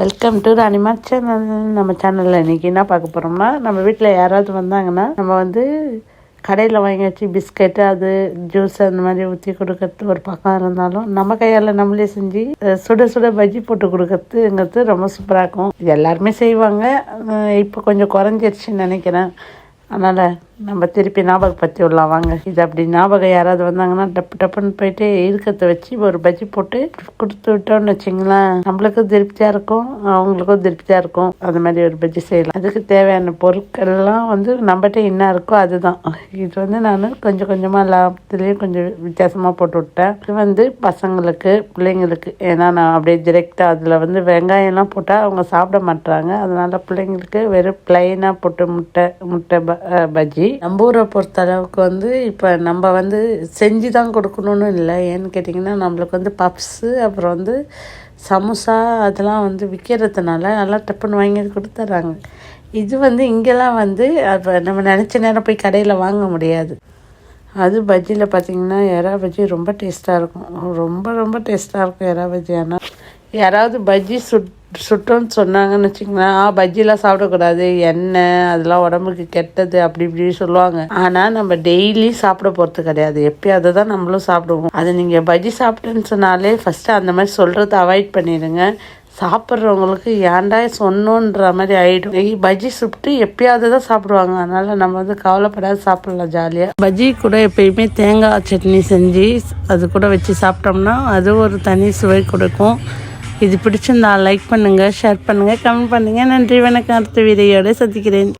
Welcome to Ranima channel நம்ம சேனலில் இன்றைக்கி என்ன பார்க்க போகிறோம்னா நம்ம வீட்டில் யாராவது வந்தாங்கன்னா நம்ம வந்து கடையில் வாங்கி வச்சு பிஸ்கெட்டு அது ஜூஸ் அந்த மாதிரி ஊற்றி கொடுக்கறது ஒரு பக்கம் இருந்தாலும் நம்ம கையால் நம்மளே செஞ்சு சுட சுட பஜ்ஜி போட்டு கொடுக்கறதுங்கிறது ரொம்ப சூப்பராக இருக்கும். இது எல்லாருமே செய்வாங்க. இப்போ கொஞ்சம் குறைஞ்சிருச்சுன்னு நினைக்கிறேன். அதனால் நம்ம திருப்பி ஞாபகப்படுத்தி விடலாம் வாங்க. இது அப்படி ஞாபகம் யாராவது வந்தாங்கன்னா டப்பு டப்புன்னு போயிட்டு இருக்கிறத வச்சு ஒரு பஜ்ஜி போட்டு கொடுத்து விட்டோம்னு வச்சிங்களேன். நம்மளுக்கும் திருப்தியாக இருக்கும் அவங்களுக்கும் திருப்தியாக இருக்கும். அது மாதிரி ஒரு பஜ்ஜி செய்யலாம். அதுக்கு தேவையான பொருட்கள்லாம் வந்து நம்மகிட்ட என்ன இருக்கோ அதுதான். இது வந்து நான் கொஞ்சம் கொஞ்சமாக லாபத்துலேயும் கொஞ்சம் வித்தியாசமாக போட்டு விட்டேன். இது வந்து பசங்களுக்கு பிள்ளைங்களுக்கு. ஏன்னா நான் அப்படியே டிரெக்டாக அதில் வந்து வெங்காயம்லாம் போட்டால் அவங்க சாப்பிட மாட்டுறாங்க அதனால் பிள்ளைங்களுக்கு வெறும் பிளைனாக போட்டு முட்டை முட்டை ப- மாதிரி பஜ்ஜி நம்ம ஊரை பொறுத்த அளவுக்கு வந்து இப்போ நம்ம வந்து செஞ்சு தான் கொடுக்கணும்னு இல்லை. ஏன்னு கேட்டிங்கன்னா நம்மளுக்கு வந்து பப்ஸு அப்புறம் வந்து சமோசா அதெல்லாம் வந்து விற்கிறதுனால நல்லா டப்புன்னு வாங்கி கொடுத்துட்றாங்க. இது வந்து இங்கெல்லாம் வந்து அப்போ நம்ம நினச்ச நேரம் போய் கடையில் வாங்க முடியாது. அது பஜ்ஜியில் பார்த்திங்கன்னா எறா பஜ்ஜி ரொம்ப டேஸ்ட்டாக இருக்கும். ரொம்ப ரொம்ப டேஸ்ட்டாக இருக்கும் எறா பஜ்ஜி. ஆனால் யாராவது பஜ்ஜி சுட் சுட்டோன்னு சொன்னாங்கன்னு வச்சுங்களேன் ஆ பஜ்ஜிலாம் சாப்பிடக்கூடாது எண்ணெய் அதெல்லாம் உடம்புக்கு கெட்டது அப்படி இப்படி சொல்லுவாங்க. ஆனால் நம்ம டெய்லி சாப்பிட போகிறது கிடையாது. எப்பயாவது தான் நம்மளும் சாப்பிடுவோம். அது நீங்கள் பஜ்ஜி சாப்பிட்டேன்னு சொன்னாலே ஃபஸ்ட்டு அந்த மாதிரி சொல்கிறத அவாய்ட் பண்ணிடுங்க. சாப்பிட்றவங்களுக்கு ஏன்டா சொன்னோன்ற மாதிரி ஆயிடும். பஜ்ஜி சுட்டு எப்பயாவது தான் சாப்பிடுவாங்க. அதனால நம்ம வந்து கவலைப்படாது சாப்பிடலாம் ஜாலியாக பஜ்ஜி கூட எப்பயுமே தேங்காய் சட்னி செஞ்சு அது கூட வச்சு சாப்பிட்டோம்னா அது ஒரு தனி சுவை கொடுக்கும். இது பிடிச்சிருந்தா லைக் பண்ணுங்கள் ஷேர் பண்ணுங்கள் கமெண்ட் பண்ணுங்கள் நன்றி வணக்கம். அடுத்த வீடியோட சந்திக்கிறேன்.